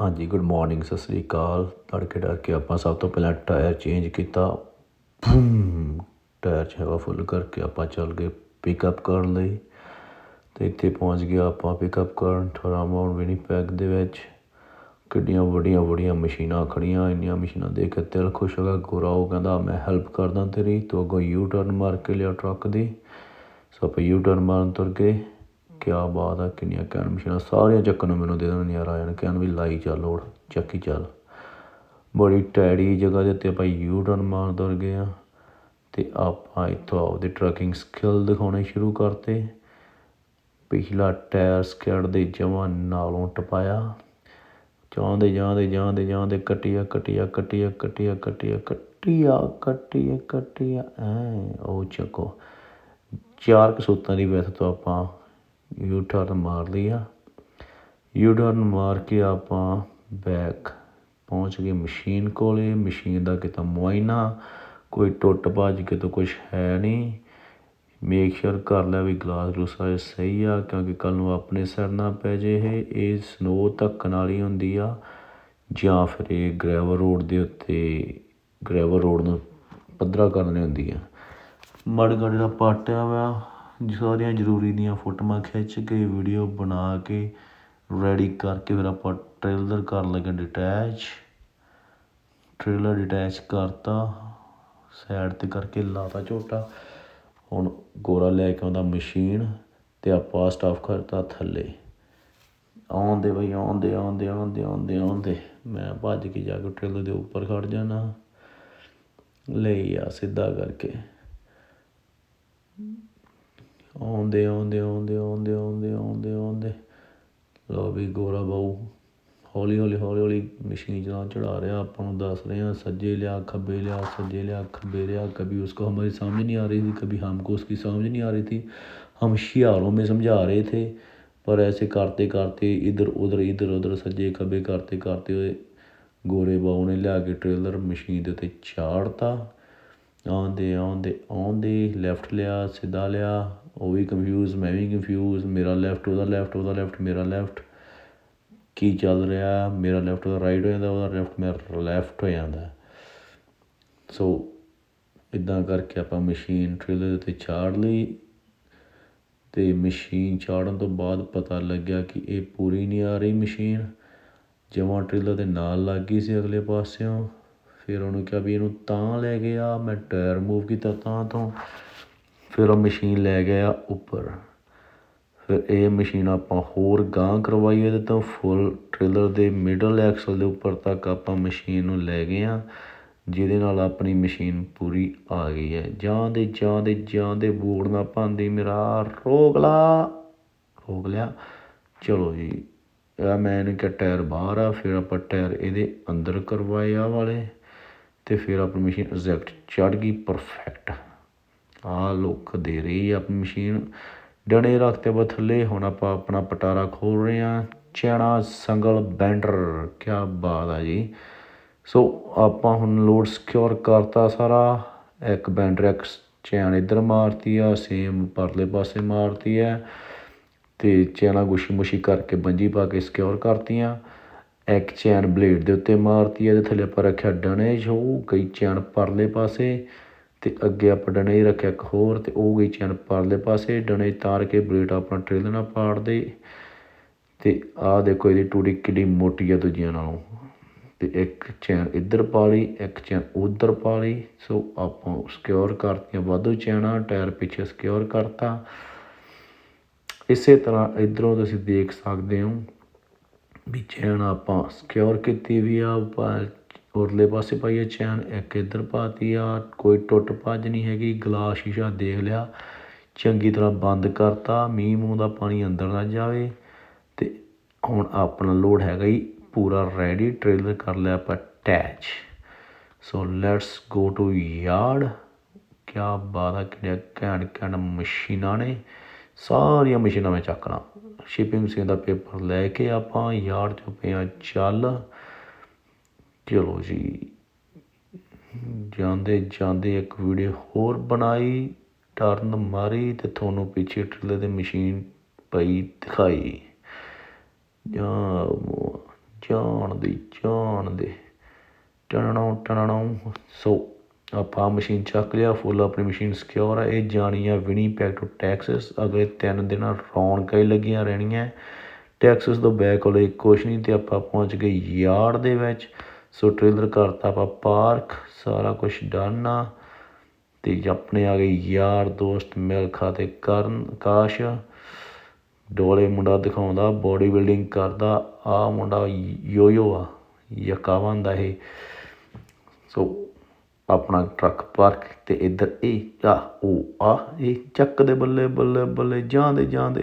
ਹਾਂਜੀ good morning Sat Sri ਅਕਾਲ। ਤੜਕੇ ਡਰ ਆਪਾਂ ਸਭ ਤੋਂ ਪਹਿਲਾਂ ਟਾਇਰ ਚੇਂਜ ਕੀਤਾ। ਟਾਇਰ 'ਚ ਹਵਾ ਫੁੱਲ ਕਰਕੇ ਆਪਾਂ ਚੱਲ ਗਏ ਪਿਕਅਪ ਕਰਨ ਲਈ। ਤੇ ਇੱਥੇ ਪਹੁੰਚ ਗਿਆ ਆਪਾਂ ਪਿਕਅਪ ਕਰਨ। ਥੋੜਾ ਮਾਉਂਟ ਵਿਨੀਪੈਗ ਦੇ ਵਿੱਚ। ਕਿੱਡੀਆਂ ਵੱਡੀਆਂ ਵੱਡੀਆਂ ਮਸ਼ੀਨਾਂ ਖੜੀਆਂ, ਇੰਨੀਆਂ ਮਸ਼ੀਨਾਂ ਦੇਖ ਕੇ ਦਿਲ ਖੁਸ਼ ਹੋ ਗਿਆ। ਗੋਰਾ ਉਹ ਕਹਿੰਦਾ, ਮੈਂ ਹੈਲਪ ਕਰਦਾ ਤੇਰੀ, ਤੂੰ ਅੱਗੋਂ ਯੂ ਟਰਨ ਮਾਰ ਕੇ ਲਿਆ ਟਰੱਕ ਦੀ। ਸੋ ਆਪਾਂ ਯੂ ਟਰਨ ਮਾਰਨ ਤੁਰ ਗਏ। ਕਿਆ ਬਾਤ ਆ, ਕਿੰਨੀਆਂ ਕੈਨ ਮਸ਼ੀਨਾਂ, ਸਾਰੀਆਂ ਚੱਕਣ ਨੂੰ ਮੈਨੂੰ ਦੇ ਦੇਣ ਨਜ਼ਾਰਾ ਆ ਜਾਣਾ, ਕਹਿਣ ਵੀ ਲਾਈ ਚੱਲ, ਲੋੜ, ਚੱਕੀ ਚੱਲ। ਬੜੀ ਟੈੜੀ ਜਗ੍ਹਾ ਦੇ ਉੱਤੇ ਆਪਾਂ ਯੂ ਟਰਨ ਮਾਰ ਤੁਰ ਗਏ ਆ, ਤੇ ਆਪਾਂ ਇੱਥੋਂ ਆਪਦੇ ਟਰੱਕਿੰਗ ਸਕਿੱਲ ਦਿਖਾਉਣੇ ਸ਼ੁਰੂ ਕਰਤੇ। ਪਿਛਲਾ ਟਾਇਰ ਸਕੈਡ ਦੇ ਜਮਾਂ ਨਾਲੋਂ ਟਪਾਇਆ। ਜਾਂਦੇ ਜਾਂਦੇ ਜਾਂਦੇ ਜਾਂਦੇ ਕੱਟਿਆ ਕੱਟਿਆ ਕੱਟਿਆ ਕੱਟਿਆ ਕੱਟਿਆ ਕੱਟਿਆ ਕੱਟਿਆ ਕੱਟਿਆ, ਐ ਉਹ ਚੱਕੋ। ਚਾਰ ਕਸੂਤਾਂ ਦੀ ਵੈਸੇ ਤੋਂ ਆਪਾਂ ਯੂ ਟਰਨ ਮਾਰ ਲਿਆ ਯੂ ਟਰਨ ਮਾਰ ਕੇ ਆਪਾਂ ਬੈਕ ਪਹੁੰਚ ਗਏ ਮਸ਼ੀਨ ਕੋਲੇ। ਮਸ਼ੀਨ ਦਾ ਕਿਤਾ ਮੁਆਇਨਾ ਕੋਈ ਟੁੱਟ ਭੱਜ ਕੇ ਤਾਂ ਕੁਝ ਹੈ ਨਹੀਂ। ਮੇਕ ਸ਼ੋਰ ਕਰ ਲੈ ਵੀ ਗਲਾਸ ਗਲੂਸਾ ਸਹੀ ਆ, ਕਿਉਂਕਿ ਕੱਲ ਨੂੰ ਆਪਣੇ ਸਿਰ ਨਾ ਪੈ ਜੇ ਇਹ। ਇਹ ਸਨੋ ਧੱਕਣ ਵਾਲੀ ਹੁੰਦੀ ਆ। ਜਾਂ ਫਿਰ ਇਹ ਗ੍ਰੈਵਲ ਰੋਡ ਦੇ ਉੱਤੇ ਗ੍ਰੈਵਲ ਰੋਡ ਨੂੰ ਪੱਧਰਾ ਕਰਨੀ ਹੁੰਦੀ ਆ। ਮੜ ਜਿਹੜਾ ਪਾਟਿਆ ਵਾ ਸਾਰੀਆਂ ਜ਼ਰੂਰੀ ਦੀਆਂ ਫੋਟੋਆਂ ਖਿੱਚ ਕੇ ਵੀਡੀਓ ਬਣਾ ਕੇ ਰੈਡੀ ਕਰਕੇ ਫਿਰ ਆਪਾਂ ਟ੍ਰੇਲਰ ਕਰ ਲੱਗੇ ਡਿਟੈਚ ਟ੍ਰੇਲਰ ਡਿਟੈਚ ਕਰਤਾ ਸਾਈਡ ਤੇ ਕਰਕੇ ਲਾਤਾ ਝੋਟਾ। ਹੁਣ ਗੋਰਾ ਲੈ ਕੇ ਆਉਂਦਾ ਮਸ਼ੀਨ ਤੇ ਆਪਾਂ ਸਟਾਫ ਕਰਤਾ ਥੱਲੇ। ਆਉਂਦੇ ਬਈ, ਆਉਂਦੇ ਆਉਂਦੇ ਆਉਂਦੇ ਆਉਂਦੇ ਆਉਂਦੇ। ਮੈਂ ਭੱਜ ਕੇ ਜਾ ਕੇ ਟ੍ਰੇਲਰ ਦੇ ਉੱਪਰ ਖੜ ਜਾਣਾ ਲਈ ਆ ਸਿੱਧਾ ਕਰਕੇ। ਆਉਂਦੇ ਆਉਂਦੇ ਆਉਂਦੇ ਆਉਂਦੇ ਆਉਂਦੇ ਆਉਂਦੇ ਆਉਂਦੇ ਲੋ ਵੀ ਗੋਰਾ ਬਾਊ ਹੌਲੀ ਹੌਲੀ ਹੌਲੀ ਹੌਲੀ ਮਸ਼ੀਨ ਚਲਾ ਚੜਾ ਰਿਹਾ ਆਪਾਂ ਨੂੰ ਦੱਸ ਰਹੇ हैं सज्जे लिया खब्बे लिया सज्जे लिया खब्बे लिया कभी उसको हमारी समझ नहीं आ रही थी कभी हमको उसकी समझ नहीं आ रही थी हम शियारों में समझा रहे थे पर ऐसे करते करते इधर उधर इधर उधर सज्जे खब्बे करते करते हुए ਗੋਰੇ ਬਾਊ ਨੇ ਲਿਆ ਕੇ ਟ੍ਰੇਲਰ ਮਸ਼ੀਨ ਦੇ ਉੱਤੇ ਚਾੜਤਾ ਆਉਂਦੇ ਆਉਂਦੇ ਆਉਂਦੇ ਲੈਫਟ ਲਿਆ ਸਿੱਧਾ ਲਿਆ ਉਹ ਵੀ ਕਨਫਿਊਜ਼ ਮੈਂ ਵੀ ਕਨਫਿਊਜ਼ ਮੇਰਾ ਲੈਫਟ ਉਹਦਾ ਲੈਫਟ ਉਹਦਾ ਲੈਫਟ ਮੇਰਾ ਲੈਫਟ ਕੀ ਚੱਲ ਰਿਹਾ? ਮੇਰਾ ਲੈਫਟ ਉਹਦਾ ਰਾਈਟ ਹੋ ਜਾਂਦਾ, ਉਹਦਾ ਲੈਫਟ ਮੇਰਾ ਲੈਫਟ ਹੋ ਜਾਂਦਾ। ਸੋ ਇਦਾਂ ਕਰਕੇ ਆਪਾਂ ਮਸ਼ੀਨ ਟ੍ਰੇਲਰ 'ਤੇ ਉੱਤੇ ਚਾੜ ਲਈ। ਤੇ ਮਸ਼ੀਨ ਚਾੜਨ ਤੋਂ ਬਾਅਦ ਪਤਾ ਲੱਗਿਆ ਕਿ ਇਹ ਪੂਰੀ ਨਹੀਂ ਆ ਰਹੀ ਮਸ਼ੀਨ ਜਮਾਂ ਟ੍ਰੇਲਰ ਦੇ ਨਾਲ ਲੱਗ ਗਈ ਸੀ ਅਗਲੇ ਪਾਸਿਓਂ। ਫਿਰ ਉਹਨੂੰ ਕਿਹਾ ਵੀ ਇਹਨੂੰ ਤਾਂ ਲੈ ਗਿਆ ਮੈਂ ਟਾਇਰ ਮੂਵ ਕੀਤਾ ਤਾਂ ਤੋਂ। ਫਿਰ ਉਹ ਮਸ਼ੀਨ ਲੈ ਗਿਆ ਉੱਪਰ। ਫਿਰ ਇਹ ਮਸ਼ੀਨ ਆਪਾਂ ਹੋਰ ਗਾਂ ਕਰਵਾਈ ਇਹਦੇ ਤੋਂ ਫੁੱਲ ਟ੍ਰੇਲਰ ਦੇ ਮਿਡਲ ਐਕਸਲ ਦੇ ਉੱਪਰ ਤੱਕ ਆਪਾਂ ਮਸ਼ੀਨ ਨੂੰ ਲੈ ਗਏ ਹਾਂ ਜਿਹਦੇ ਨਾਲ ਆਪਣੀ ਮਸ਼ੀਨ ਪੂਰੀ ਆ ਗਈ ਹੈ। ਜਾਂਦੇ ਜਾਂਦੇ ਜਾਂਦੇ ਬੋੜ ਨਾ ਪਾਉਂਦੀ ਮੇਰਾ ਰੋਗਲਾ ਰੋਕ ਲਿਆ। ਚਲੋ ਜੀ ਆ ਮੈਂ ਇਹਨੂੰ ਕਿਹਾ ਟਾਇਰ ਬਾਹਰ ਆ, ਫਿਰ ਆਪਾਂ ਟਾਇਰ ਇਹਦੇ ਅੰਦਰ ਕਰਵਾਏ ਆ ਵਾਲੇ, ਤੇ ਫਿਰ ਆਪਣੀ ਮਸ਼ੀਨ ਐਗਜ਼ੈਕਟ ਚੜ ਗਈ ਪਰਫੈਕਟ ਆਹ ਲੁੱਕ ਦੇ ਰਹੀ ਆ ਆਪਣੀ ਮਸ਼ੀਨ। ਡਣੇ ਰੱਖਤੇ ਬਾ ਥੱਲੇ, ਹੁਣ ਆਪਾਂ ਆਪਣਾ ਪਟਾਰਾ ਖੋਲ ਰਹੇ ਆ। ਚੈਣਾ ਸੰਗਲ ਬੈਂਡਰ ਕੀ ਬਾਤ ਆ ਜੀ। ਸੋ ਆਪਾਂ ਹੁਣ ਲੋਡ ਸਿਕਿਉਰ ਕਰਤਾ ਸਾਰਾ। ਇੱਕ ਬੈਂਡਰ, ਇੱਕ ਚੈਨ ਇੱਧਰ ਮਾਰਤੀ ਆ, ਸੇਮ ਪਰਲੇ ਪਾਸੇ ਮਾਰਤੀ ਆ। ਤੇ ਚੈਨਾ ਗੁਸ਼ੀ ਮੁਸ਼ੀ ਕਰਕੇ ਬੰਜੀ ਪਾ ਕੇ ਸਿਕਿਉਰ ਕਰਤੀਆਂ। ਇੱਕ ਚੈਨ ਬਲੇਡ ਦੇ ਉੱਤੇ ਮਾਰਤੀ ਇਹਦੇ ਥੱਲੇ ਆਪਾਂ ਰੱਖਿਆ ਡਣੇ ਜੋ ਕਈ ਚੈਨ ਪਰਲੇ ਪਾਸੇ। ਅਤੇ ਅੱਗੇ ਆਪਾਂ ਡਣੇ ਹੀ ਰੱਖਿਆ ਇੱਕ ਹੋਰ ਅਤੇ ਉਹ ਗਈ ਚੈਨ ਪਰਲੇ ਪਾਸੇ ਡਣੇ ਤਾਰ ਕੇ ਬਲੇਡ ਆਪਣਾ ਟ੍ਰੇਲ ਨਾਲ ਪਾੜ ਦੇ ਤੇ ਆਹ ਦੇਖੋ ਇਹਦੀ ਟੂੜੀ ਕਿੰਨੀ ਮੋਟੀ ਆ ਦੂਜਿਆਂ ਨਾਲੋਂ। ਅਤੇ ਇੱਕ ਚੈਨ ਇੱਧਰ ਪਾ ਲਈ, ਇੱਕ ਚੈਨ ਉੱਧਰ ਪਾ ਲਈ, ਸੋ ਆਪਾਂ ਸਿਕਿਉਰ ਕਰਤੀਆਂ, ਵਾਧੂ ਚੈਨਾ, ਟਾਇਰ ਪਿੱਛੇ ਸਿਕਿਉਰ ਕਰਤਾ। ਇਸੇ ਤਰ੍ਹਾਂ ਇਧਰੋਂ ਤੁਸੀਂ ਦੇਖ ਸਕਦੇ ਹੋ ਵੀ ਚੈਨ ਆਪਾਂ ਸਿਕਿਉਰ ਕੀਤੀ ਵੀ ਆ ਉਰਲੇ ਪਾਸੇ ਪਾਈ ਆ ਚੈਨ, ਇੱਕ ਇੱਧਰ ਪਾ ਤੀ ਆ, ਕੋਈ ਟੁੱਟ ਭੱਜ ਨਹੀਂ ਹੈਗੀ, ਗਲਾਸ ਸ਼ੀਸ਼ਾ ਦੇਖ ਲਿਆ। ਚੰਗੀ ਤਰ੍ਹਾਂ ਬੰਦ ਕਰਤਾ, ਮੀਂਹ ਮੂੰਹ ਦਾ ਪਾਣੀ ਅੰਦਰ ਨਾ ਜਾਵੇ ਅਤੇ ਹੁਣ ਆਪਣਾ ਲੋਡ ਹੈਗਾ ਜੀ, ਪੂਰਾ ਰੈਡੀ ਟ੍ਰੇਲਰ ਕਰ ਲਿਆ ਆਪਾਂ attach so let's go to yard ਕਿਆ ਬਾਤ ਆ ਕਿਹੜੀਆਂ ਘੈਂਟ ਘੈਂਟ ਮਸ਼ੀਨਾਂ ਨੇ, ਸਾਰੀਆਂ ਮਸ਼ੀਨਾਂ ਮੈਂ ਚੱਕਣਾ। ਸ਼ਿਪਿੰਗ ਮਸ਼ੀਨ ਦਾ ਪੇਪਰ ਲੈ ਕੇ ਆਪਾਂ ਯਾਰਡ ਚੋਂ ਪਿਆ ਚੱਲ। ਚਲੋ ਜੀ, ਜਾਂਦੇ ਜਾਂਦੇ ਇੱਕ ਵੀਡੀਓ ਹੋਰ ਬਣਾਈ, ਟਰਨ ਮਾਰੀ ਅਤੇ ਤੁਹਾਨੂੰ ਪਿੱਛੇ ਟ੍ਰੇਲਰ ਦੀ ਮਸ਼ੀਨ ਪਈ ਦਿਖਾਈ। ਜਾਂ ਜਾਣ ਦੇ ਜਾਣ ਦੇ। ਟਣਣੋਂ ਟਣਣੋਂ, ਸੋ, ਆਪਾਂ ਮਸ਼ੀਨ ਚੱਕ ਲਿਆ, ਫੁੱਲ ਆਪਣੀ ਮਸ਼ੀਨ ਸਿਕਿਉਰ ਹੈ ਇਹ ਜਾਣੀ ਆ ਵਿਨੀਪੈਗ ਟੂ ਟੈਕਸਸ ਅਗਲੇ ਤਿੰਨ ਦਿਨਾਂ ਰੌਣਕਾਂ ਹੀ ਲੱਗੀਆਂ ਰਹਿਣੀਆਂ। ਟੈਕਸਸ ਤੋਂ ਬੈਕ ਵਾਲੇ ਕੁਛ ਨਹੀਂ ਤੇ ਆਪਾਂ ਪਹੁੰਚ ਗਏ ਯਾਰਡ ਦੇ ਵਿੱਚ। ਸੋ ਟ੍ਰੇਲਰ ਕਰਤਾ ਆਪਾਂ ਪਾਰਕ ਸਾਰਾ ਕੁਝ ਡਨ ਆ ਤੇ ਆਪਣੇ ਆ ਗਏ ਯਾਰ ਦੋਸਤ ਮਿਲਖਾ ਤੇ ਕਰਨ, ਕਾਸ਼। ਡੋਲੇ ਮੁੰਡਾ ਦਿਖਾਉਂਦਾ ਬੋਡੀ ਬਿਲਡਿੰਗ ਕਰਦਾ, ਆ ਮੁੰਡਾ ਯੋਯੋ ਆ, ਯਕਾਵਾਂ ਦਾ ਇਹ। ਸੋ ਆਪਣਾ ਟਰੱਕ ਪਾਰਕ ਤੇ ਇੱਧਰ ਇਹ ਆ, ਉਹ ਆ, ਇਹ ਚੱਕ ਦੇ ਬੱਲੇ ਬੱਲੇ ਬੱਲੇ, ਜਾਂਦੇ ਜਾਂਦੇ